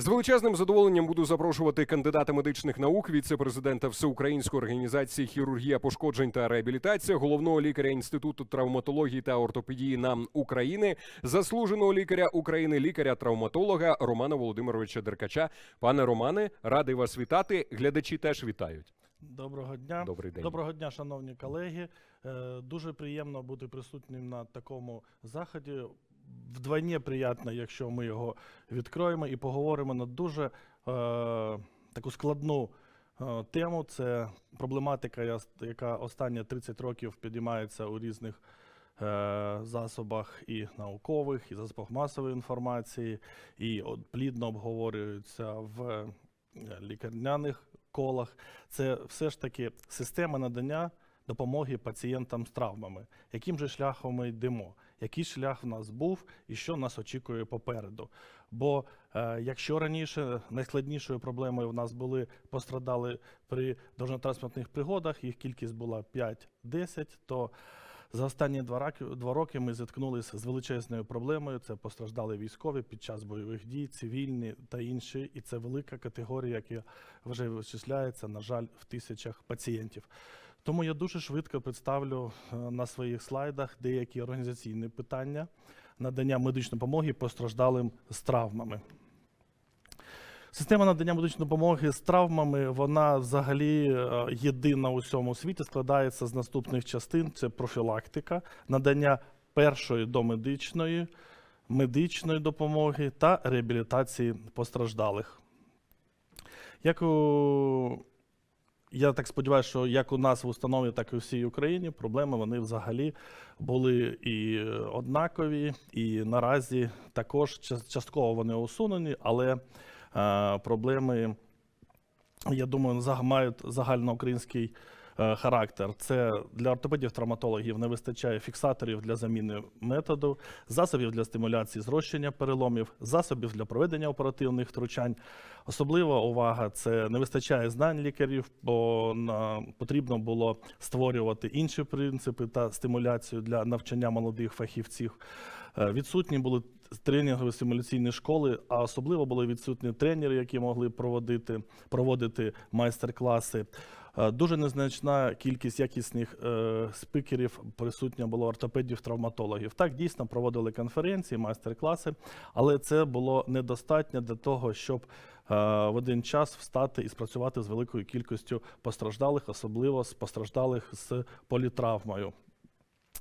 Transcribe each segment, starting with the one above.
З величезним задоволенням буду запрошувати кандидата медичних наук, віце-президента Всеукраїнської організації хірургія пошкоджень та реабілітація, головного лікаря інституту травматології та ортопедії НАМ України, заслуженого лікаря України, лікаря-травматолога Романа Володимировича Деркача. Пане Романе, радий вас вітати. Глядачі теж вітають. Доброго дня. Добрий день. Доброго дня, шановні колеги. Е, Дуже приємно бути присутнім на такому заході. Вдвойне приємно, якщо ми його відкроємо і поговоримо на дуже е, таку складну е, тему. Це проблематика, яка останні 30 років підіймається у різних е, засобах і наукових, і засобах масової інформації, і от плідно обговорюється в е, лікарняних колах. Це все ж таки система надання допомоги пацієнтам з травмами. Яким же шляхом ми йдемо? Який шлях в нас був і що нас очікує попереду? Бо е, якщо раніше найскладнішою проблемою в нас були пострадали при дорожньо-транспортних пригодах, їх кількість була 5-10, то за останні два роки, два роки ми зіткнулися з величезною проблемою. Це постраждали військові під час бойових дій, цивільні та інші. І це велика категорія, яка вже вичисляється, на жаль, в тисячах пацієнтів. Тому я дуже швидко представлю е, на своїх слайдах деякі організаційні питання надання медичної допомоги постраждалим з травмами. Система надання медичної допомоги з травмами, вона взагалі е, єдина у всьому світі, складається з наступних частин: це профілактика, надання першої домедичної, медичної допомоги та реабілітації постраждалих. Як у я так сподіваюся, що як у нас в установі, так і у всій Україні проблеми вони взагалі були і е, однакові, і наразі також частково вони усунені, але е, проблеми, я думаю, мають загальноукраїнський характер. Це для ортопедів, травматологів не вистачає фіксаторів для заміни методу, засобів для стимуляції зрощення переломів, засобів для проведення оперативних втручань. Особлива увага це не вистачає знань лікарів, бо потрібно було створювати інші принципи та стимуляцію для навчання молодих фахівців. Е, Відсутні були тренінгові стимуляційні школи, а особливо були відсутні тренери, які могли проводити, проводити майстер-класи. Е, Дуже незначна кількість якісних е, спікерів присутня було ортопедів, травматологів. Так дійсно проводили конференції, майстер-класи, але це було недостатньо для того, щоб е, в один час встати і спрацювати з великою кількістю постраждалих, особливо з постраждалих з політравмою.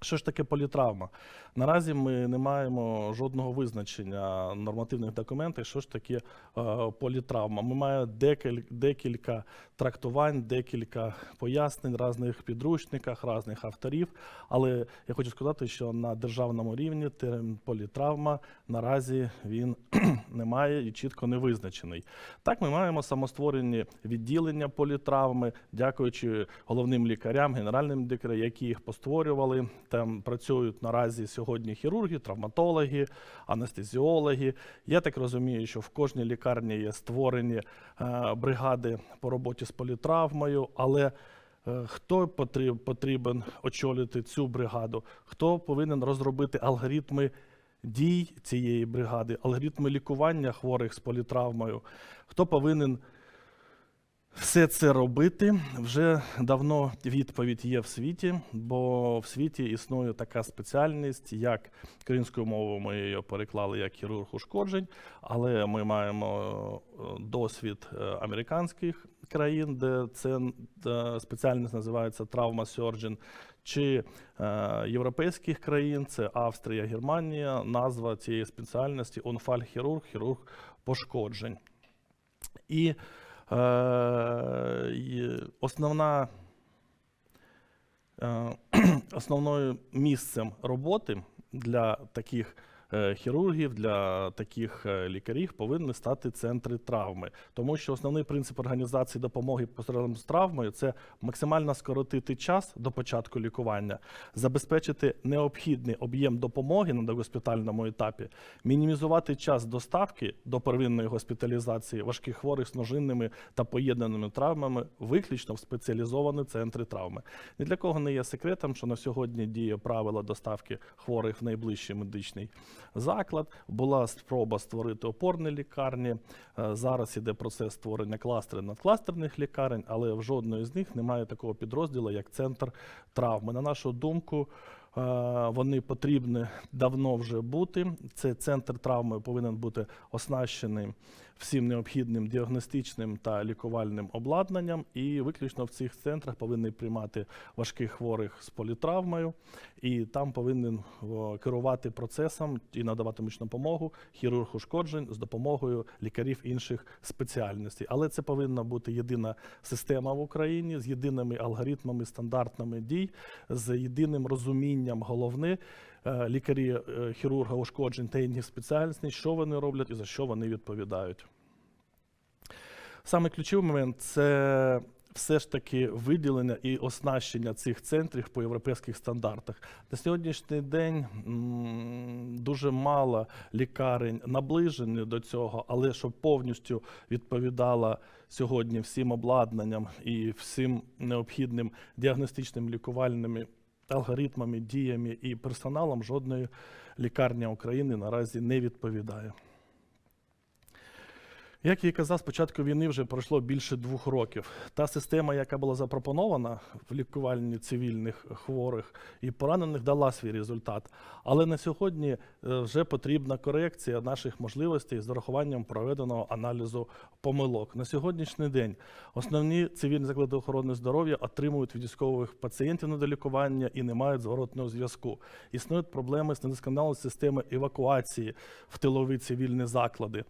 Що ж таке політравма? Наразі ми не маємо жодного визначення нормативних документів, що ж таке е, політравма. Ми маємо декіль, декілька трактувань, декілька пояснень в різних підручниках, різних авторів. Але я хочу сказати, що на державному рівні термін політравма наразі він немає і чітко не визначений. Так, ми маємо самостворені відділення політравми, дякуючи головним лікарям, генеральним лікарям, які їх постворювали. Там працюють наразі сьогодні хірурги, травматологи, анестезіологи. Я так розумію, що в кожній лікарні є створені е, бригади по роботі з політравмою, але е, Хто потріб- потрібен очолити цю бригаду? Хто повинен розробити алгоритми дій цієї бригади, алгоритми лікування хворих з політравмою? Хто повинен все це робити? Вже давно відповідь є в світі, бо в світі існує така спеціальність, як українською мовою ми її переклали як хірург ушкоджень, але ми маємо е, досвід е, американських країн, де це е, спеціальність називається травма surgeon, чи європейських країн, це Австрія, Германія, назва цієї спеціальності онфальхірург, хірург пошкоджень. І основна, е, основною місцем роботи для таких е, хірургів, для таких е, лікарів повинні стати центри травми. Тому що основний принцип організації допомоги постраждалим з травмою це максимально скоротити час до початку лікування, забезпечити необхідний об'єм допомоги на догоспітальному етапі, мінімізувати час доставки до первинної госпіталізації важких хворих з ножинними та поєднаними травмами виключно в спеціалізовані центри травми. Ні для кого не є секретом, що на сьогодні діє правило доставки хворих в найближчий медичний заклад. Була спроба створити опорні лікарні. Е, Зараз іде процес створення кластерів надкластерних лікарень, але в жодної з них немає такого підрозділу, як центр травми. На нашу думку, е, вони потрібні давно вже бути. Цей центр травми повинен бути оснащений всім необхідним діагностичним та лікувальним обладнанням, і виключно в цих центрах повинні приймати важких хворих з політравмою, і там повинен керувати процесом і надавати медичну допомогу хірург ушкоджень з допомогою лікарів інших спеціальностей. Але це повинна бути єдина система в Україні з єдиними алгоритмами, стандартами дій, з єдиним розумінням головне. Е, Лікарі е, хірурга ушкоджень та інших спеціальностей, що вони роблять і за що вони відповідають. Саме ключовий момент це все ж таки виділення і оснащення цих центрів по європейських стандартах. На сьогоднішній день дуже мало лікарень наближені до цього, але щоб повністю відповідала сьогодні всім обладнанням і всім необхідним діагностичним лікувальними алгоритмами, діями і персоналом, жодної лікарня України наразі не відповідає. Як я і казав, з початку війни вже пройшло більше двох років. Та система, яка була запропонована в лікуванні цивільних хворих і поранених, дала свій результат. Але на сьогодні е, вже потрібна корекція наших можливостей з урахуванням проведеного аналізу помилок. На сьогоднішній день основні цивільні заклади охорони здоров'я отримують від військових пацієнтів на долікування і не мають зворотного зв'язку. Існують проблеми з недосконалою системи евакуації в тилові цивільні заклади.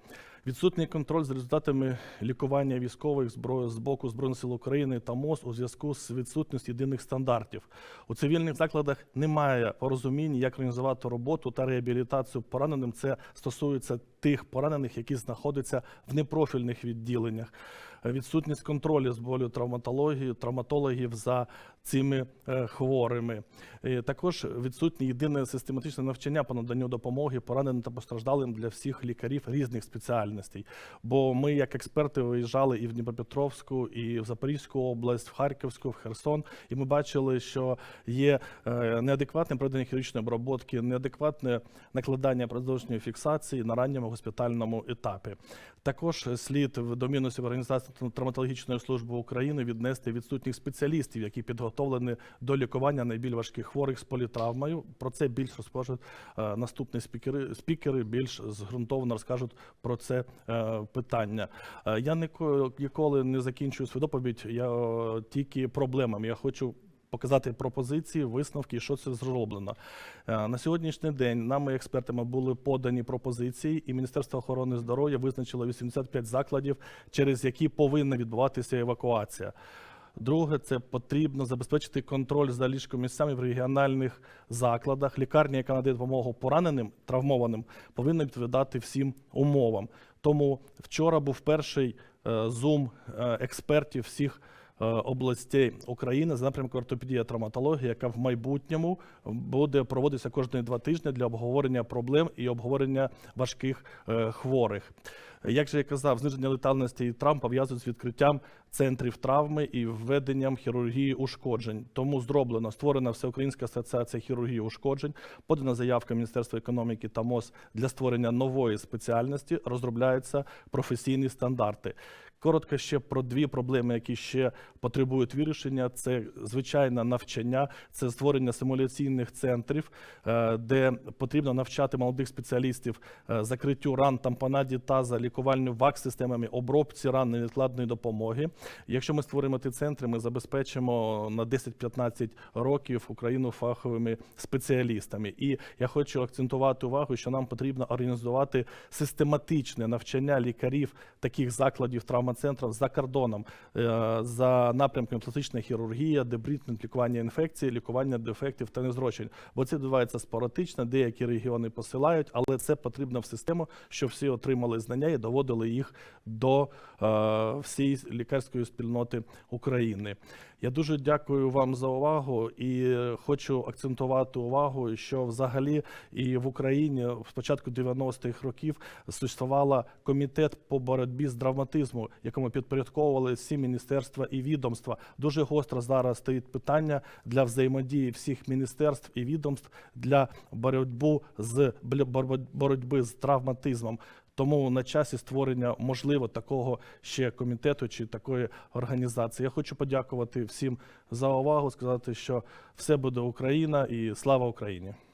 Відсутній контроль з результатами лікування військових зброї з боку Збройних сил України та МОЗ у зв'язку з відсутністю єдиних стандартів. У цивільних закладах немає порозуміння, як організувати роботу та реабілітацію пораненим. Це стосується тих поранених, які знаходяться в непрофільних відділеннях. Відсутність контролю з болю травматології, травматологів за цими е, хворими. Також відсутнє єдине систематичне навчання по наданню допомоги пораненим та постраждалим для всіх лікарів різних спеціальностей. Бо ми, як експерти, виїжджали і в Дніпропетровську, і в Запорізьку область, в Харківську, в Херсон, і ми бачили, що є е, неадекватне проведення хірургічної обробки, неадекватне накладання продовжної фіксації на ранньому госпітальному етапі. Також слід в мінусів організації травматологічної служби України віднести відсутніх спеціалістів, які підготовлені до лікування найбільш важких хворих з політравмою. Про це більш розкажуть е, наступні спікери. Спікери більш зґрунтовно розкажуть про це е, питання. Е, я ніко- ніколи не закінчую свою доповідь. Я тільки проблемами. Я хочу. Показати пропозиції, висновки, що це зроблено. Е, На сьогоднішній день нами, експертами, були подані пропозиції, і Міністерство охорони здоров'я визначило 85 закладів, через які повинна відбуватися евакуація. Друге, це потрібно забезпечити контроль за ліжкомісцями в регіональних закладах. Лікарня, яка надає допомогу пораненим, травмованим, повинна відповідати всім умовам. Тому вчора був перший е, зум е, експертів всіх областей України за напрямку ортопедія травматологія, яка в майбутньому буде проводитися кожні два тижні для обговорення проблем і обговорення важких е, хворих. Як же я казав, зниження летальності і травм пов'язують з відкриттям центрів травми і введенням хірургії ушкоджень. Тому зроблено створена Всеукраїнська асоціація хірургії ушкоджень, подана заявка Міністерства економіки та МОЗ для створення нової спеціальності. Розробляються професійні стандарти. Коротко ще про дві проблеми, які ще потребують вирішення. Це звичайне навчання, це створення симуляційних центрів, е, де потрібно навчати молодих спеціалістів е, закриттю ран, тампонаді таза, лікувальню ВАК-системами, обробці ран невідкладної допомоги. Якщо ми створимо ті центри, ми забезпечимо на 10-15 років Україну фаховими спеціалістами. І я хочу акцентувати увагу, що нам потрібно організувати систематичне навчання лікарів таких закладів травмацентрів за кордоном, е, за напрямком пластична хірургія, дебрітмент, лікування інфекцій, лікування дефектів та незрочень. Бо це відбувається спорадично, деякі регіони посилають, але це потрібно в систему, щоб всі отримали знання і доводили їх до е, всієї лікарської спільноти України. Я дуже дякую вам за увагу і хочу акцентувати увагу, що взагалі і в Україні з початку 90-х років существувала комітет по боротьбі з травматизму, якому підпорядковували всі міністерства і відомства. Дуже гостро зараз стоїть питання для взаємодії всіх міністерств і відомств для боротьбу з боротьби- боротьби з травматизмом. Тому на часі створення можливо такого ще комітету чи такої організації. Я хочу подякувати всім за увагу, сказати, що все буде Україна і слава Україні.